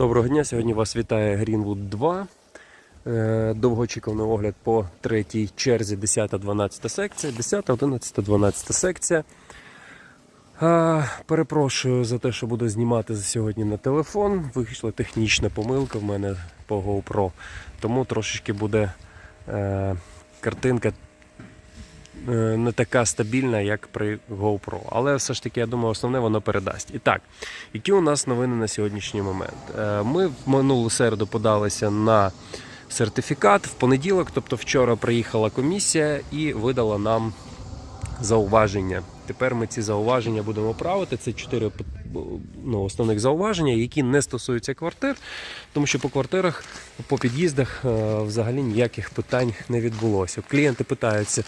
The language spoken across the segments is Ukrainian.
Доброго дня. Сьогодні вас вітає Greenwood 2. Е, Довгоочікуваний огляд по третій черзі 10-12 секція. 10, 11, 12 секція. Перепрошую за те, що буду знімати сьогодні на телефон. Вийшла технічна помилка в мене по GoPro. Тому трошечки буде е, картинка е, не така стабільна, як при GoPro. Але все ж таки, я думаю, основне воно передасть. І так, які у нас новини на сьогоднішній момент? Е, Ми в минулу середу подалися на сертифікат в понеділок, тобто вчора приїхала комісія і видала нам зауваження. Тепер ми ці зауваження будемо правити. Це чотири ну, основних зауваження, які не стосуються квартир, тому що по квартирах, по під'їздах е, взагалі ніяких питань не відбулося. Клієнти питаються,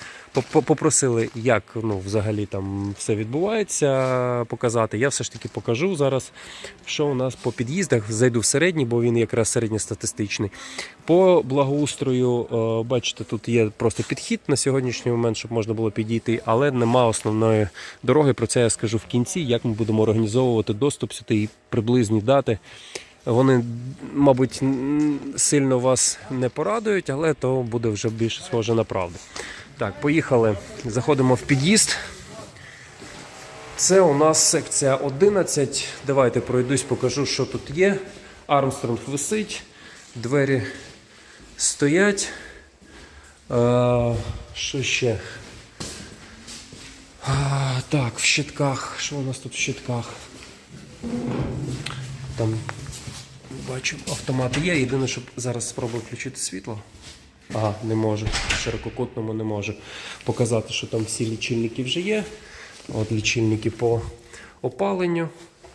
попросили, як ну, взагалі там все відбувається, показати. Я все ж таки покажу зараз, що у нас по під'їздах. Зайду в середній, бо він якраз середньостатистичний. По благоустрою, е, бачите, тут є просто підхід на сьогоднішній момент, щоб можна було підійти, але нема основної дороги. Про це я скажу в кінці, як ми будемо організовувати доступ сюди і приблизні дати. Вони, мабуть, сильно вас не порадують, але то буде вже більше схоже на правду. Так, поїхали. Заходимо в під'їзд. Це у нас секція 11. Давайте пройдусь, покажу, що тут є. Армстронг висить, двері стоять. А, що ще? А, так, в щитках. Що у нас тут в щитках? Там бачу, автомати є. Єдине, що зараз спробую включити світло. Ага, не можу. В ширококутному не можу показати, що там всі лічильники вже є. От лічильники по опаленню.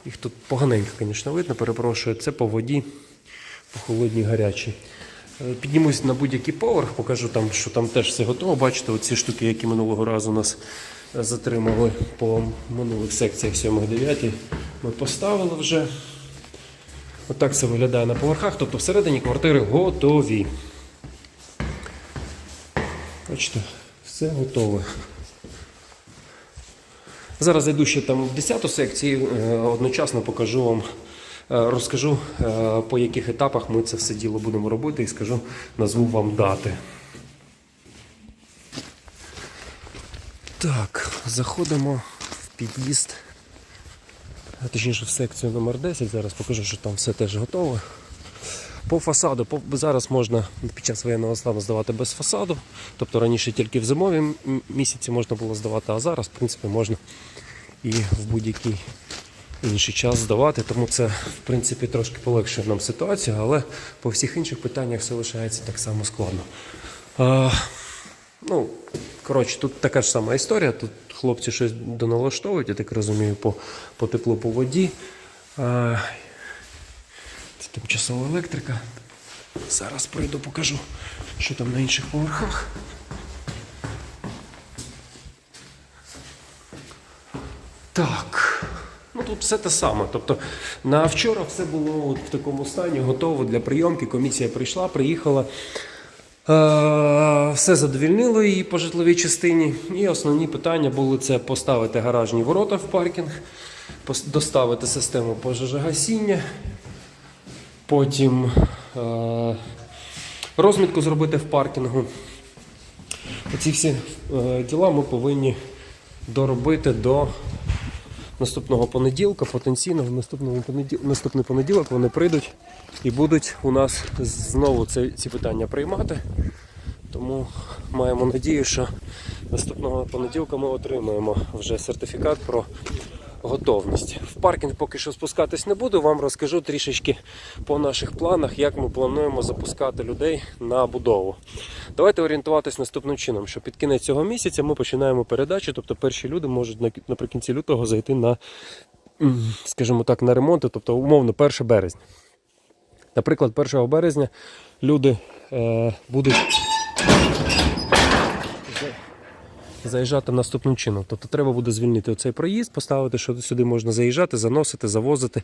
Їх тут поганенько, звісно, видно, перепрошую. Це по воді, по холодній гарячій. Е, Піднімусь на будь-який поверх, покажу там, що там теж все готово. Бачите, оці штуки, які минулого разу нас е, затримали по минулих секціях 7-9, ми поставили вже. Отак це виглядає на поверхах, тобто всередині квартири готові. Бачите, все готове. Зараз зайду ще там в 10 секцію, е, одночасно покажу вам, розкажу, е, по яких етапах ми це все діло будемо робити і скажу, назву вам дати. Так, заходимо в під'їзд, точніше в секцію номер 10. Зараз покажу, що там все теж готове. По фасаду по, зараз можна під час воєнного стану здавати без фасаду. Тобто раніше тільки в зимові місяці можна було здавати, а зараз, в принципі, можна і в будь-який інший час здавати. Тому це, в принципі, трошки полегшує нам ситуацію, але по всіх інших питаннях все лишається так само складно. А, ну, коротше, тут така ж сама історія. Тут хлопці щось доналаштовують, я так розумію, по, по теплу, по воді. А, це тимчасова електрика. Зараз пройду, покажу, що там на інших поверхах. Так. Тут все те саме. Тобто на вчора все було от в такому стані, готово для прийомки. Комісія прийшла, приїхала. Е, Все задовільнило її по житловій частині. І основні питання були це поставити гаражні ворота в паркінг, доставити систему пожежогасіння, потім е, розмітку зробити в паркінгу. Оці всі е, діла ми повинні доробити до наступного понеділка. Потенційно в наступному понеділ... наступний понеділок вони прийдуть і будуть у нас знову це, ці питання приймати. Тому маємо надію, що наступного понеділка ми отримаємо вже сертифікат про готовність. В паркінг поки що спускатись не буду, вам розкажу трішечки по наших планах, як ми плануємо запускати людей на будову. Давайте орієнтуватись наступним чином, що під кінець цього місяця ми починаємо передачу, тобто перші люди можуть наприкінці лютого зайти на, скажімо так, на ремонти, тобто умовно 1 березня. Наприклад, 1 березня люди е, будуть заїжджати наступним чином. Тобто треба буде звільнити оцей проїзд, поставити, що сюди можна заїжджати, заносити, завозити.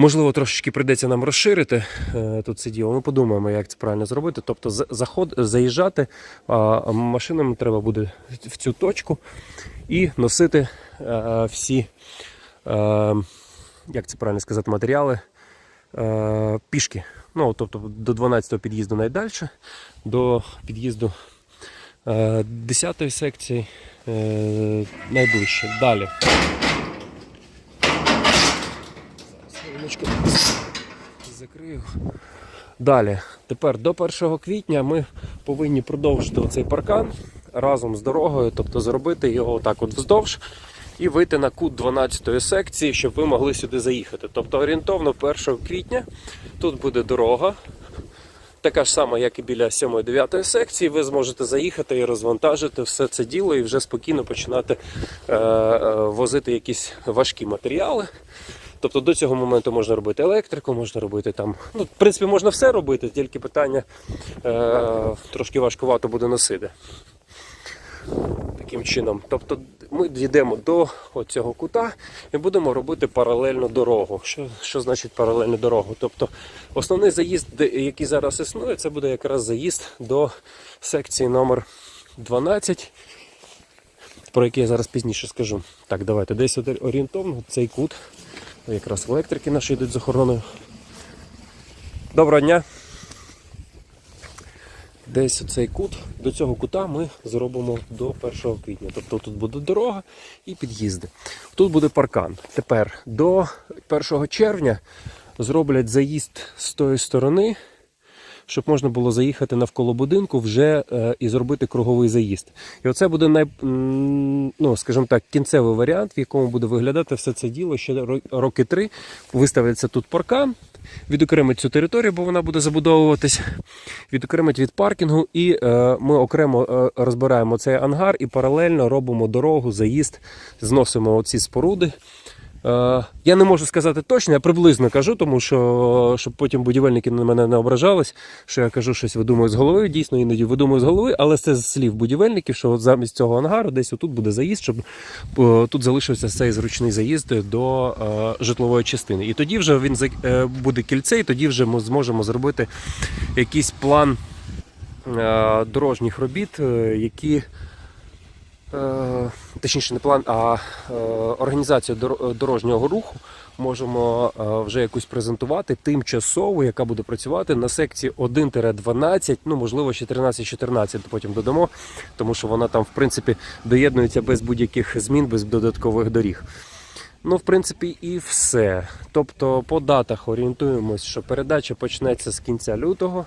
Можливо, трошечки прийдеться нам розширити е, тут це діло. Ми подумаємо, як це правильно зробити. Тобто заход, заїжджати а машинами треба буде в цю точку і носити е, всі, е, як це правильно сказати, матеріали пішки. Ну, тобто до 12-го під'їзду найдальше, до під'їзду е, 10-ї секції е, найближче. Далі. Закрию. Далі, тепер до 1 квітня ми повинні продовжити цей паркан разом з дорогою, тобто зробити його отак от вздовж і вийти на кут 12 секції, щоб ви могли сюди заїхати. Тобто орієнтовно 1 квітня тут буде дорога, така ж сама, як і біля 7-9 секції. Ви зможете заїхати і розвантажити все це діло і вже спокійно починати е, е, возити якісь важкі матеріали. Тобто до цього моменту можна робити електрику, можна робити там. Ну, в принципі, можна все робити, тільки питання е, трошки важкувато буде носити. Таким чином. Тобто ми дійдемо до цього кута і будемо робити паралельну дорогу. Що, що значить паралельну дорогу? Тобто основний заїзд, який зараз існує, це буде якраз заїзд до секції номер 12 про який я зараз пізніше скажу. Так, давайте десь орієнтовно цей кут. Якраз електрики наші йдуть з охороною. Доброго дня. Десь цей кут, до цього кута ми зробимо до 1 квітня. Тобто тут буде дорога і під'їзди. Тут буде паркан. Тепер до 1 червня зроблять заїзд з тої сторони, щоб можна було заїхати навколо будинку вже е, і зробити круговий заїзд. І оце буде най, ну, скажімо так, кінцевий варіант, в якому буде виглядати все це діло ще роки три. Виставиться тут паркан, відокремить цю територію, бо вона буде забудовуватись, відокремить від паркінгу, і е, ми окремо е, розбираємо цей ангар і паралельно робимо дорогу, заїзд, зносимо оці споруди. Е, Я не можу сказати точно, я приблизно кажу, тому що щоб потім будівельники на мене не ображались, що я кажу щось видумую з голови. Дійсно, іноді видумую з голови, але це з слів будівельників, що от замість цього ангару десь отут буде заїзд, щоб е, тут залишився цей зручний заїзд до е, житлової частини. І тоді вже він буде кільце, і тоді вже ми зможемо зробити якийсь план дорожніх робіт, які. Е, точніше, не план, а е, організацію дорожнього руху можемо е, вже якусь презентувати тимчасово, яка буде працювати на секції 1-12, ну можливо ще 13-14 потім додамо, тому що вона там, в принципі, доєднується без будь-яких змін, без додаткових доріг. Ну, в принципі, і все. Тобто по датах орієнтуємось, що передача почнеться з кінця лютого.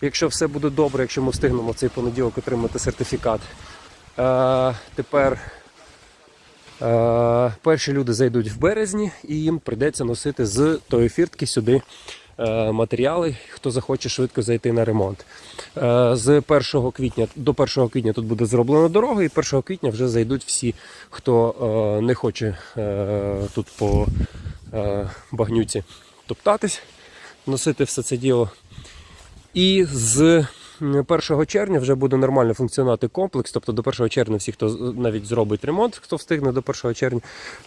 Якщо все буде добре, якщо ми встигнемо цей понеділок отримати сертифікат. Е, тепер е, перші люди зайдуть в березні і їм прийдеться носити з тої фіртки сюди е, матеріали, хто захоче швидко зайти на ремонт. З 1 квітня до 1 квітня тут буде зроблена дорога, і 1 квітня вже зайдуть всі, хто не хоче тут по багнюці топтатись, носити все це діло. І з 1 червня вже буде нормально функціонувати комплекс. Тобто до 1 червня всі, хто навіть зробить ремонт, хто встигне до 1 червня,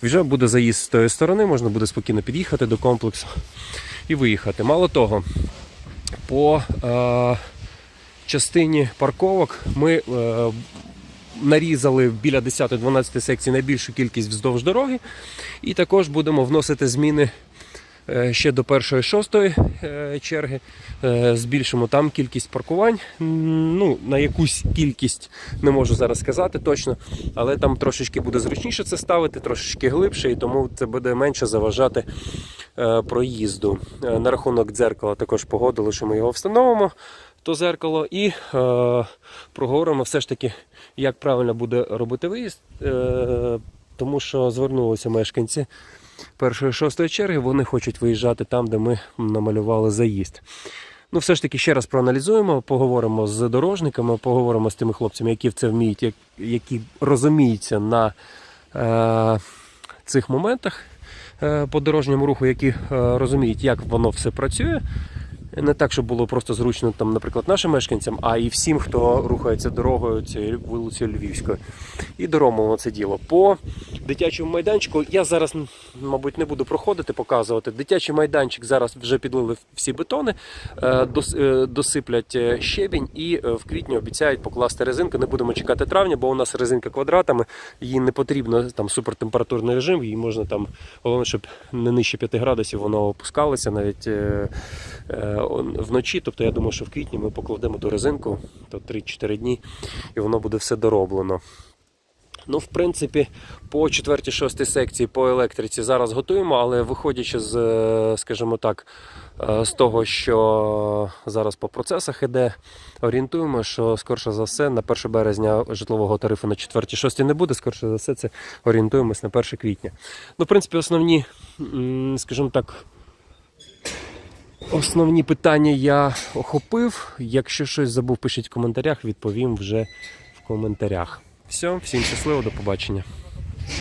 вже буде заїзд з тої сторони, можна буде спокійно під'їхати до комплексу і виїхати. Мало того, по е, частині парковок ми е, нарізали біля 10-12 секцій найбільшу кількість вздовж дороги, і також будемо вносити зміни ще до першої шостої е, черги. Е, Збільшимо там кількість паркувань. Ну, на якусь кількість не можу зараз сказати точно, але там трошечки буде зручніше це ставити, трошечки глибше, і тому це буде менше заважати е, проїзду. Е, На рахунок дзеркала також погодили, що ми його встановимо. То зеркало і е, проговоримо все ж таки, як правильно буде робити виїзд, е, тому що звернулися мешканці першої шостої черги, вони хочуть виїжджати там, де ми намалювали заїзд. Ну, все ж таки, ще раз проаналізуємо, поговоримо з дорожниками, поговоримо з тими хлопцями, які це вміють, які розуміються на е, цих моментах е, по дорожньому руху, які е, розуміють, як воно все працює. Не так, щоб було просто зручно, там, наприклад, нашим мешканцям, а і всім, хто рухається дорогою цією вулицею Львівською. І доробимо це діло. По дитячому майданчику я зараз, мабуть, не буду проходити, показувати. Дитячий майданчик зараз вже підлили всі бетони, е, е, досиплять е, щебінь і в квітні обіцяють покласти резинку. Не будемо чекати травня, бо у нас резинка квадратами, їй не потрібно там супертемпературний режим, її можна там, головне, щоб не нижче 5 градусів воно опускалося навіть вночі. Тобто я думаю, що в квітні ми покладемо ту резинку, то 3-4 дні, і воно буде все дороблено. Ну, в принципі, по 4-6 секції по електриці зараз готуємо, але виходячи з, е, скажімо так, е, з того, що зараз по процесах іде, орієнтуємо, що скорше за все на 1 березня житлового тарифу на 4-6 не буде, скорше за все, це орієнтуємось на 1 квітня. Ну, в принципі, основні, скажімо так, Основні питання я охопив. Якщо щось забув, пишіть в коментарях, відповім вже в коментарях. Все, всім щасливо, до побачення.